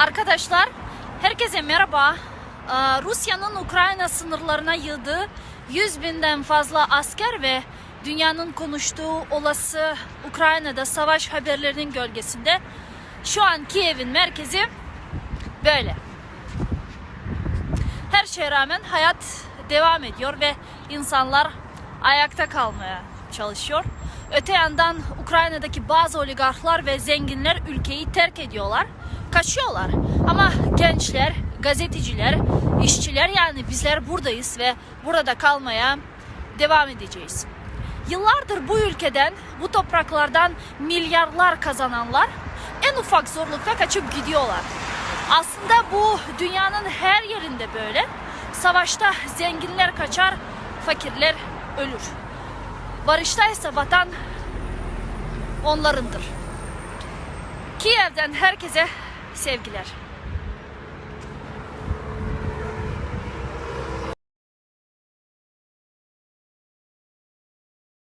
Arkadaşlar, herkese merhaba. Ee, Rusya'nın Ukrayna sınırlarına yığdığı 100 binden fazla asker ve dünyanın konuştuğu olası Ukrayna'da savaş haberlerinin gölgesinde şu an Kiev'in merkezi böyle. Her şeye rağmen hayat devam ediyor ve insanlar ayakta kalmaya çalışıyor. Öte yandan Ukrayna'daki bazı oligarklar ve zenginler ülkeyi terk ediyorlar, kaçıyorlar. Ama gençler, gazeteciler, işçiler yani bizler buradayız ve burada kalmaya devam edeceğiz. Yıllardır bu ülkeden, bu topraklardan milyarlar kazananlar en ufak zorlukta kaçıp gidiyorlar. Aslında bu dünyanın her yerinde böyle. Savaşta zenginler kaçar, fakirler ölür. Barışta ise vatan onlarındır. Kiev'den herkese sevgiler.